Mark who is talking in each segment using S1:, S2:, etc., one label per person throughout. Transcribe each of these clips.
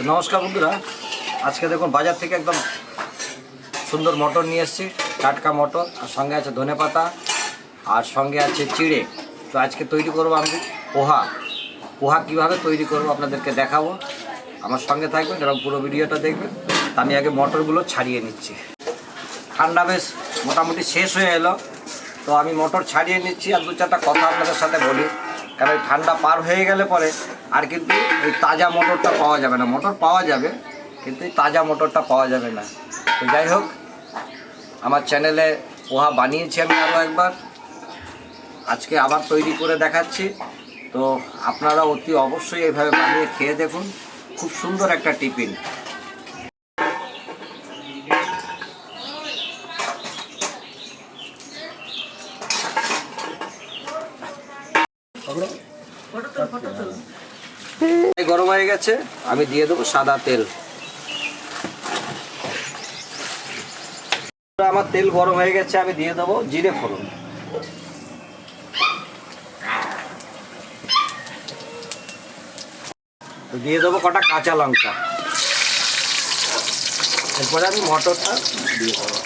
S1: তো নমস্কার বন্ধুরা। আজকে দেখুন বাজার থেকে একদম সুন্দর মটর নিয়ে এসেছি, টাটকা মটর, আর সঙ্গে আছে ধনেপাতা আর সঙ্গে আছে চিড়ে। তো আজকে তৈরি করব আমি পোহা। পোহা কীভাবে তৈরি করব আপনাদেরকে দেখাবো। আমার সঙ্গে থাকবেন এবং পুরো ভিডিওটা দেখবেন। আমি আগে মটরগুলো ছাড়িয়ে নিচ্ছি। ঠান্ডা বেশ মোটামুটি শেষ হয়ে এলো। তো আমি মোটর ছাড়িয়ে নিচ্ছি, আর দু চারটা কথা আপনাদের সাথে বলি। কারণ ঠান্ডা পার হয়ে গেলে পরে আর কিন্তু এই তাজা মোটরটা পাওয়া যাবে না। মোটর পাওয়া যাবে, কিন্তু এই তাজা মোটরটা পাওয়া যাবে না। তো যাই হোক, আমার চ্যানেলে পোহা বানিয়েছি আমি আরও একবার। আজকে আবার তৈরি করে দেখাচ্ছি। তো আপনারা অতি অবশ্যই এইভাবে বানিয়ে খেয়ে দেখুন। খুব সুন্দর একটা টিফিন এই গরম হয়ে গেছে, আমি দিয়ে দেবো সাদা তেল। আমার তেল গরম হয়ে গেছে, আমি দিয়ে দেবো জিরে ফোড়ন। দিয়ে দেবো কটা কাঁচা লঙ্কা। এরপরে আমি মটরটা দিয়ে দেবো।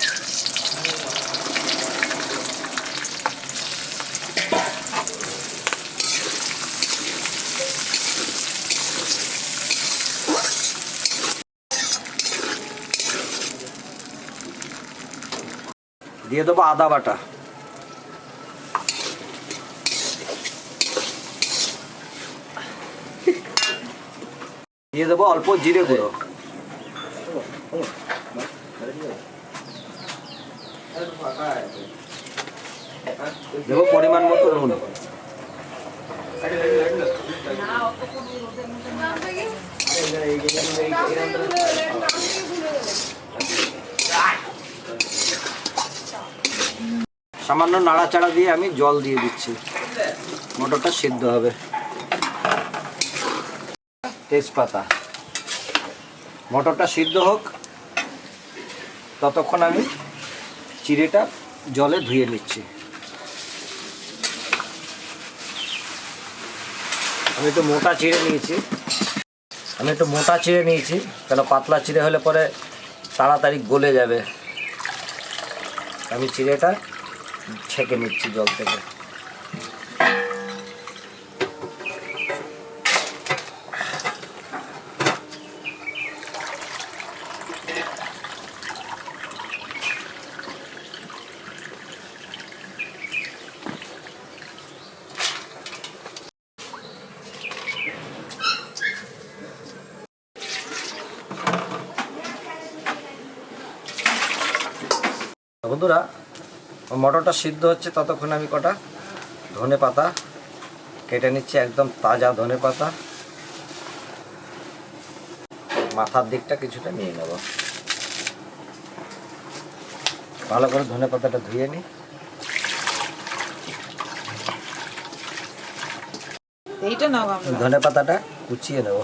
S1: দিয়ে দেবো আদা বাটা। দিয়ে দেবো অল্প জিরে গুঁড়ো। দেবো পরিমাণ মতো সামান্য নাড়াচাড়া দিয়ে আমি জল দিয়ে দিচ্ছি। মটরটা সিদ্ধ হবে। তেজপাতা। মটরটা সিদ্ধ হোক। ততক্ষণ আমি চিড়েটা জলে ধুয়ে নিচ্ছি। আমি একটু মোটা চিড়ে নিয়েছি। আমি একটু মোটা চিড়ে নিয়েছি, কেন পাতলা চিড়ে হলে পরে তাড়াতাড়ি গলে যাবে। আমি চিড়েটা ছেঁকে নিচ্ছি জল থেকে। বন্ধুরা মটরটা সিদ্ধ হচ্ছে ততক্ষণ আমি কটা ধনে পাতা কেটে নিচ্ছি একদম তাজা ধনে পাতা। মাথার দিকটা কিছুটা নিয়ে নেব। ভালো করে ধনে পাতাটা ধুয়ে নিই
S2: আমরা।
S1: ধনে পাতাটা কুচিয়ে নেব।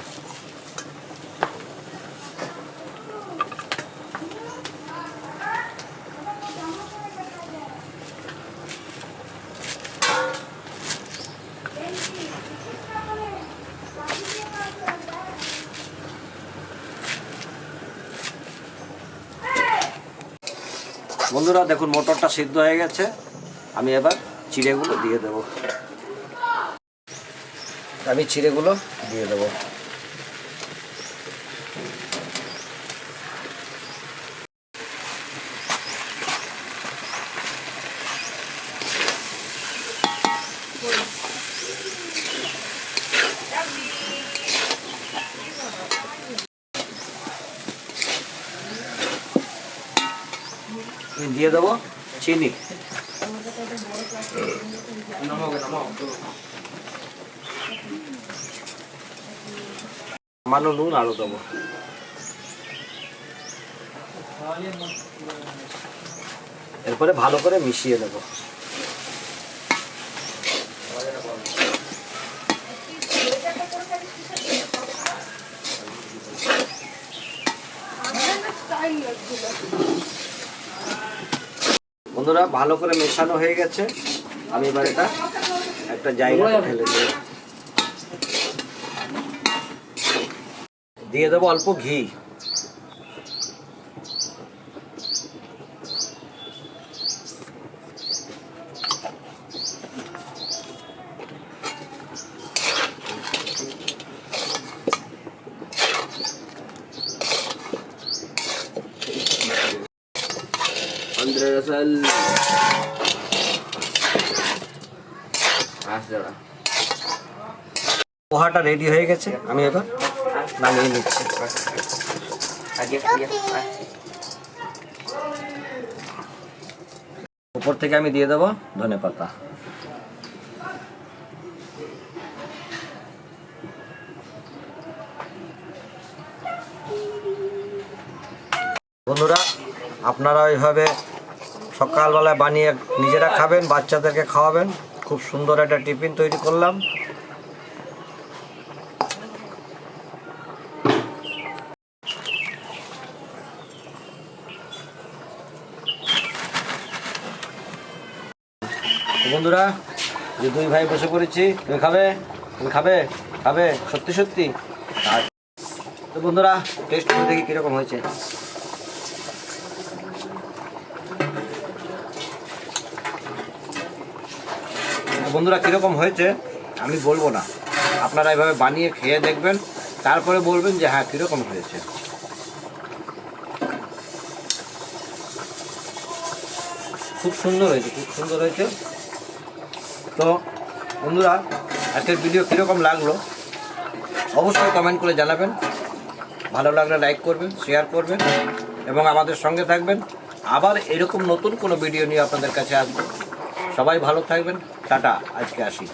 S1: বন্ধুরা, দেখুন, মোটরটা সিদ্ধ হয়ে গেছে। আমি এবার চিড়েগুলো দিয়ে দেব। আমি চিড়েগুলো দিয়ে দেবো। দিয়ে দেবো চিনি। সামান্য নুন আরও দেবো। এরপরে ভালো করে মিশিয়ে দেবো। বন্ধুরা, ভালো করে মেশানো হয়ে গেছে। আমি এবার এটা একটা জায়গায় ফেলে দেবো। দিয়ে দেবো অল্প ঘি।
S3: Andre Rasal.
S1: পোহাটা রেডি হয়ে গেছে আমি এবার নামিয়ে নিচ্ছি। উপর থেকে আমি দিয়ে দেবো ধনে পাতা। বন্ধুরা আপনারা ওইভাবে সকালবেলায় বানিয়ে নিজেরা খাবেন, বাচ্চাদেরকে খাওয়াবেন। খুব সুন্দর একটা টিফিন তৈরি করলাম। বন্ধুরা, যে দুই ভাই বসে পড়েছি, তুমি খাবে? তুমি খাবে? খাবে? সত্যি সত্যি? তো বন্ধুরা টেস্ট করে দেখি কীরকম হয়েছে। বন্ধুরা, কীরকম হয়েছে, আমি বলব না। আপনারা এভাবে বানিয়ে খেয়ে দেখবেন, তারপরে বলবেন যে হ্যাঁ কীরকম হয়েছে। খুব সুন্দর হয়েছে, খুব সুন্দর হয়েছে। তো, বন্ধুরা, আজকের ভিডিও কীরকম লাগল, অবশ্যই কমেন্ট করে জানাবেন। ভালো লাগলে লাইক করবেন শেয়ার করবেন, এবং আমাদের সঙ্গে থাকবেন। আবার এরকম নতুন কোনো ভিডিও নিয়ে আপনাদের কাছে আসব। সবাই ভালো থাকবেন। টাটা আজকে আসি।